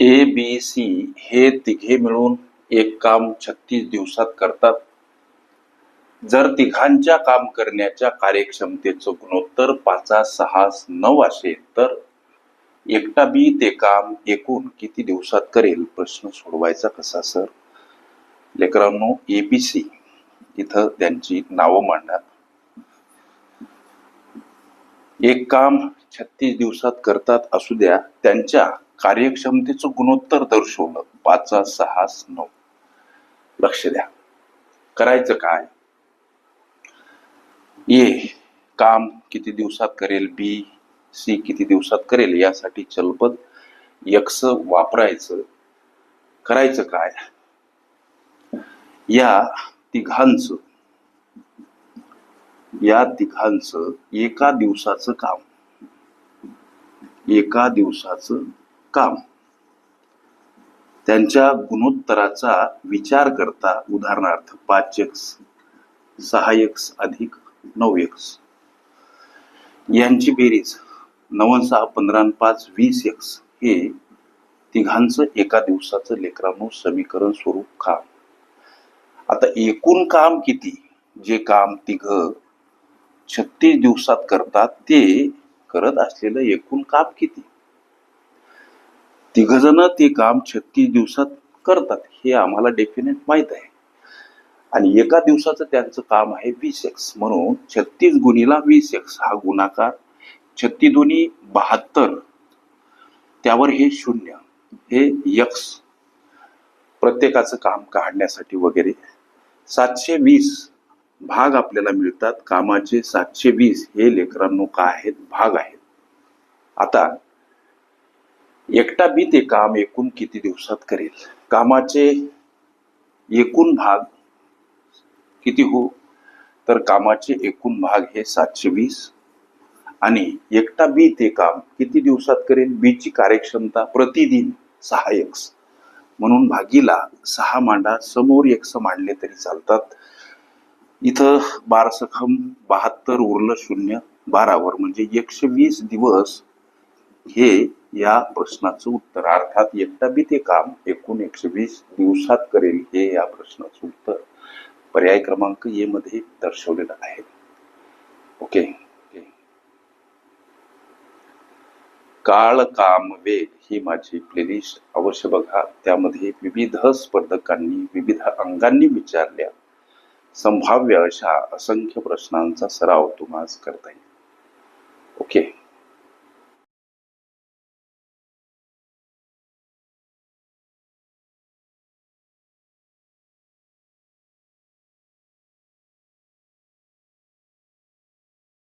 A B C हे तिघे मिळून एक काम छत्तीस दिवसात करतात. जर तिघांच्या काम करण्याच्या कार्यक्षमतेचं गुणोत्तर पाचा सहा नऊ असेल तर एकटा बी ते काम एकूण किती दिवसात करेल? प्रश्न सोडवायचा कसा सर? लेकरांनो एबीसी इथं त्यांची नावं मांडा. एक काम छत्तीस दिवसात करतात असू द्या त्यांच्या कार्यक्षमतेचं गुणोत्तर दर्शवलं. पाचा सहा नऊ. लक्ष द्या. करायचं काय? ए काम किती दिवसात करेल? बी सी किती दिवसात करेल? यासाठी चलपद यक्स वापरायचं. करायचं काय? या तिघांचं. या तिघांचं एका दिवसाचं काम. एका दिवसाचं काम. त्यांच्या गुणोत्तराचा विचार करता उदाहरणार्थ पाच एक्स सहा एक्स अधिक नऊ एक्स यांची बेरीज नवन सहा पंधरा पाच वीस एक्स हे तिघांचं एका दिवसाचं लेकरांनो समीकरण स्वरूप काम. आता एकूण काम किती? जे काम तिघ छत्तीस दिवसात करतात ते करत असलेलं एकूण काम किती? तिघजण ते काम छत्तीस दिवसात करतात हे आम्हाला डेफिनेट माहीत आहे. आणि एका दिवसाचं त्यांचं काम आहे वीस एक्स म्हणून छत्तीस गुणीला वीस एक्स हा गुणाकार छत्तीस दोन्ही बहात्तर. त्यावर हे शून्य हे यक्स प्रत्येकाचं काम काढण्यासाठी वगैरे सातशे वीस भाग आपल्याला मिळतात. कामाचे सातशे वीस हे लेकरांनो का आहेत? भाग आहेत. आता एकटा बी ते काम एकूण किती दिवसात करेल? कामाचे एकूण भाग किती हो? तर कामाचे एकूण भाग हे सातशे वीस. आणि एकटा बी ते काम किती दिवसात करेल? बीची कार्यक्षमता प्रतिदिन सहा एक्स. म्हणून भागीला सहा मांडा समोर एक्स मांडले तरी चालतात. इथं बार सखम बहात्तर उरलं शून्य बारावर. म्हणजे एकशे वीस दिवस हे या प्रश्नाचं उत्तर. अर्थात एकटा बी ते काम एकूण एकशे वीस दिवसात करेल हे या प्रश्नाचं उत्तर. पर्याय क्रमांक ए मध्ये दर्शवलेलं आहे. ओके. ओके. काळ काम वेग ही माझी प्लेलिस्ट अवश्य बघा. त्यामध्ये विविध स्पर्धकांनी विविध अंगांनी विचारल्या. संभाव्य अशा असंख्य प्रश्नांचा सराव तुम्हाला करता येईल. ओके.